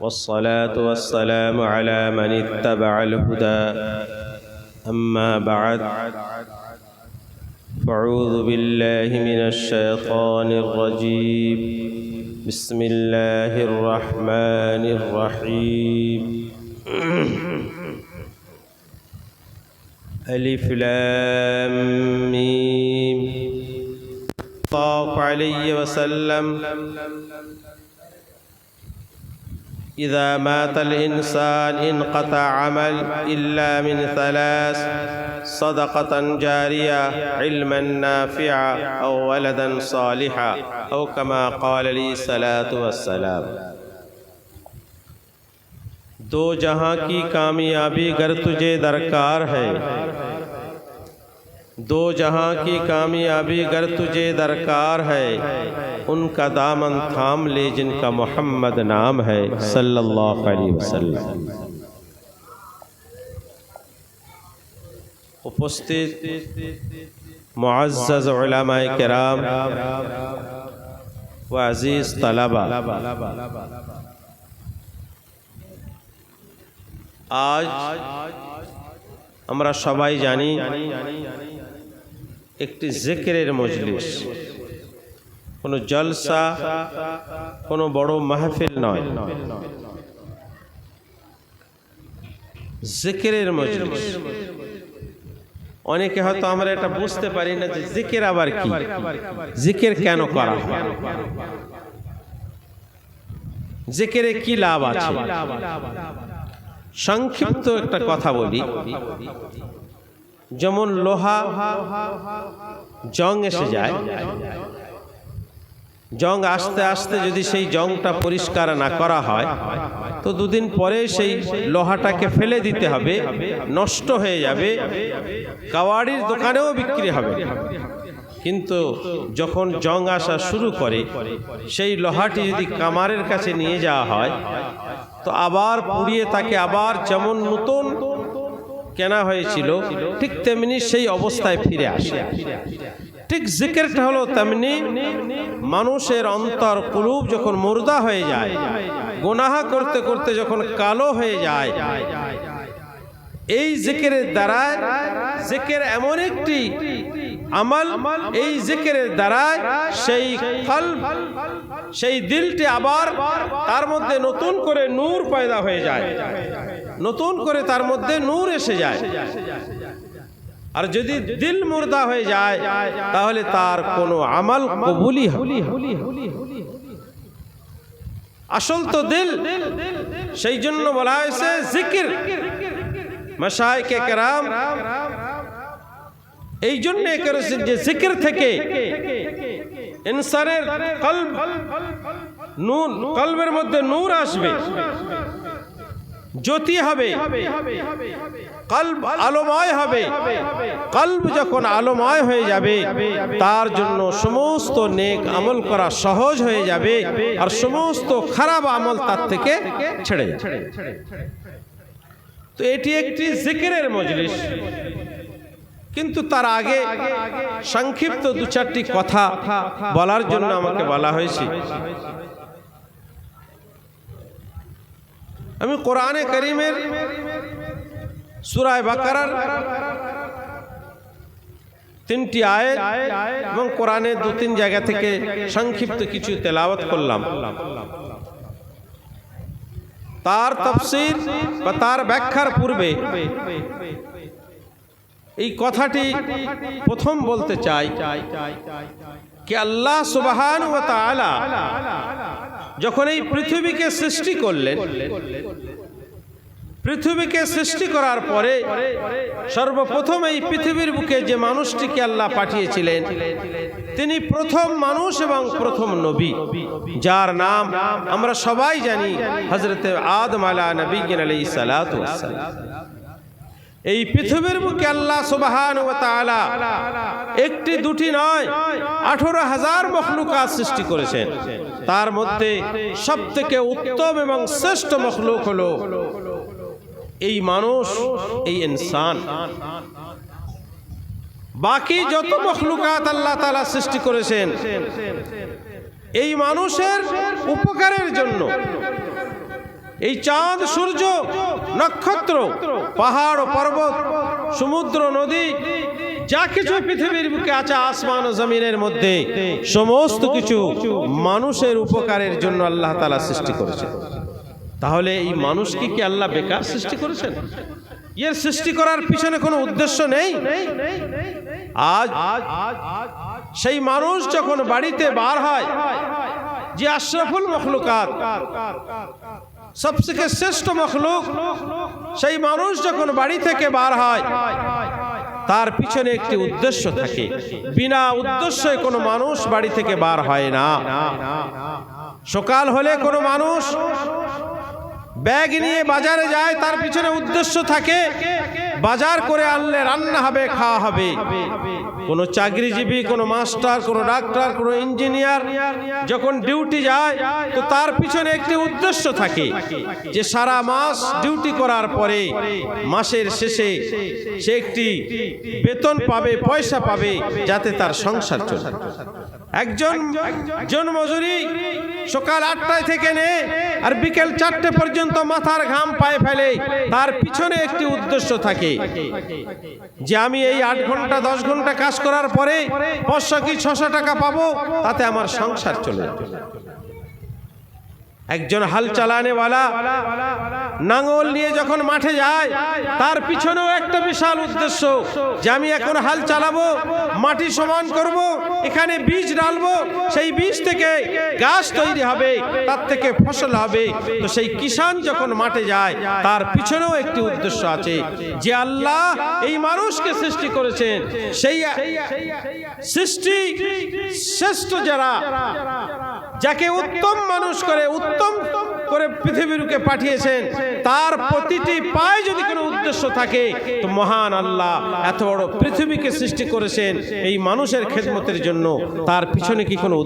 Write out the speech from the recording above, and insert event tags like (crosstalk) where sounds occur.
والصلاة والسلام على من اتبع الهدى. أما بعد فأعوذ بالله من الشيطان الرجيم. بسم الله الرحمن الرحيم. (clears throat) ألف لام ميم. الله عليه وسلم. اذا مات الانسان انقطع عمل الا من ثلاث صدقه جاريه علما نافعا او ولدا صالحا او كما قال لي صلاه والسلام. دو جہاں کی کامیابی گر تجھے درکار ہے۔ دو جہاں کی کامیابی گر تجھے درکار ہے، ان کا دامن تھام لے جن کا محمد نام ہے، صلی اللہ علیہ وسلم۔ معزز علماء کرام و عزیز طلبہ آج ہمارا شبائی جانی একটি জিকিরের মজলিস। কোনো জলসা, কোনো বড় মাহফিল নয়। জিকিরের মজলিস। অনেকে হয়তো আমরা এটা বুঝতে পারি না যে জিকির আবার কি? জিকির কেন করা জিকিরে কি লাভ আছে? সংক্ষিপ্ত একটা কথা বলি। যেমন লোহা, জং এসে যায়। জং আস্তে আস্তে যদি সেই জংটা পরিষ্কার না করা হয়, তো দুদিন পরে সেই লোহাটাকে ফেলে দিতে হবে, নষ্ট হয়ে যাবে কাওয়াড়ির দোকানেও বিক্রি হবে। কিন্তু যখন জং আসা শুরু করে, সেই লোহাটি যদি কামারের কাছে নিয়ে যাওয়া হয়, তো আবার পুড়িয়ে তাকে আবার যেমন নতুন কেনা হয়েছিল, ঠিক তেমনি সেই অবস্থায় ফিরে আসে। ঠিক জিকেরটা হলো তেমনি মানুষের অন্তর কুলুব যখন মুর্দা হয়ে যায়, গোনাহা করতে করতে যখন কালো হয়ে যায়, এই জিকেরের দ্বারা জিকের এমন একটি আমল এই জিকেরের দ্বারা সেই কলব সেই দিলটি আবার তার মধ্যে নতুন করে নূর পয়দা হয়ে যায়। নতুন করে তার মধ্যে নূর এসে যায়। আর যদি দিল মুর্দা হয়ে যায়, তাহলে তার কোনো আমল কবুলি আসল তো দিল, সেই জন্য বলা হয়েছে জিকির। মশাইকে কেরাম এই জন্য করেছেন যে জিকির থেকে ইনসানের কলব নূর কলবের মধ্যে নূর আসবে। জ্যোতি হবে। কল্ব আলোময় হবে। কল্ব যখন আলোময় হয়ে যাবে তার জন্য সমস্ত নেক আমল করা সহজ হয়ে যাবে আর সমস্ত খারাপ আমল তার থেকে ছেড়ে যাবে। তো এটি একটি জিকিরের মজলিস। কিন্তু তার আগে সংক্ষিপ্ত দু চারটি কথা বলার জন্য আমাকে বলা হয়েছে। আমি কোরআনে করিমের সুরায় বাকারার তিনটি আয়াত এবং কোরআনে দু তিন জায়গা থেকে সংক্ষিপ্ত কিছু তেলাওয়াত করলাম। তার তফসির বা তার ব্যাখ্যার পূর্বে এই কথাটি প্রথম বলতে চাই কি আল্লাহ সুবাহান যখন এই পৃথিবীকে সৃষ্টি করলেন, পৃথিবীকে সৃষ্টি করার পরে সর্বপ্রথম এই পৃথিবীর বুকে যে মানুষটিকে আল্লাহ পাঠিয়েছিলেন, তিনি প্রথম মানুষ এবং প্রথম নবী, যার নাম আমরা সবাই জানি হজরতে আদম আলা নবী আলাই সালাত এই পৃথিবীর বুকে আল্লাহ সুবাহান ও তাআলা একটি, দুটি নয়, আঠারো হাজার মখলুকাত সৃষ্টি করেছেন। তার মধ্যে সব থেকে উত্তম এবং শ্রেষ্ঠ মখলুক হলো এই মানুষ, এই ইনসান। বাকি যত মখলুকাত আল্লাহ তালা সৃষ্টি করেছেন, এই মানুষের উপকারের জন্য এই চাঁদ, সূর্য, নক্ষত্র, পাহাড়, পর্বত, সমুদ্র, নদী, যা কিছু পৃথিবীর বুকে আছে, আসমান ও জমিনের মধ্যে, সমস্ত কিছু মানুষের উপকারের জন্য আল্লাহ তালা সৃষ্টি করেছেন। তাহলে এই মানুষকে কি আল্লাহ বেকার সৃষ্টি করেছেন? এর সৃষ্টি করার পিছনে কোনো উদ্দেশ্য নেই? আজ সেই মানুষ যখন বাড়িতে বার হয়, যে আশরাফুল মখলুকাত সবথেকে শ্রেষ্ঠ মখলুক, সেই মানুষ যখন বাড়ি থেকে বার হয়, তার পিছনে একটি উদ্দেশ্য থাকে। বিনা উদ্দেশ্যে কোনো মানুষ বাড়ি থেকে বার হয় না। সকাল হলে কোনো মানুষ ব্যাগ নিয়ে বাজারে যায়, তার পিছনে উদ্দেশ্য থাকে বাজার করে আনলে রান্না হবে, খাওয়া হবে। কোনো চাকরিজীবী, কোনো মাস্টার, কোনো ডাক্তার, কোনো ইঞ্জিনিয়ার যখন ডিউটি যায়, তো তার পিছনে একটি উদ্দেশ্য থাকে যে সারা মাস ডিউটি করার পরে মাসের শেষে সে একটি বেতন পাবে, পয়সা পাবে যাতে তার সংসার চলে। একজন জন মজুরি সকাল আটটায় থেকে নে আর বিকেল চারটে পর্যন্ত মাথার ঘাম পায়ে ফেলে। তার পিছনে একটি উদ্দেশ্য থাকে যে আমি এই আট ঘণ্টা, দশ ঘণ্টা কাজ করার পরে পাঁচশো কি ছশো টাকা পাবো? তাতে আমার সংসার চলে যাবে। একজন হাল চালানেওয়ালা নাঙল নিয়ে যখন মাঠে যায়, তার পিছনেও একটা বিশাল উদ্দেশ্য যে আমি এখন হাল চালাবো, মাটি সমান করব, এখানে বীজ ডালবো, সেই বীজ থেকে গাছ তৈরি হবে, তার থেকে ফসল হবে। তো সেই কিষান যখন মাঠে যায়, তার পিছনেও একটি উদ্দেশ্য আছে যে আল্লাহ এই মানুষকে সৃষ্টি করেছেন। সেই সৃষ্টি শ্রেষ্ঠ যারা যাকে উত্তম মানুষ করে, উত্তম করে পৃথিবীরকে পাঠিয়েছেন, তার প্রতিটি পায়ে যদি কোনো উদ্দেশ্য থাকে, তো মহান আল্লাহ এত বড় পৃথিবীকে সৃষ্টি করেছেন এই মানুষের খেদমতের জন্য। তার পিছনে কি কোনো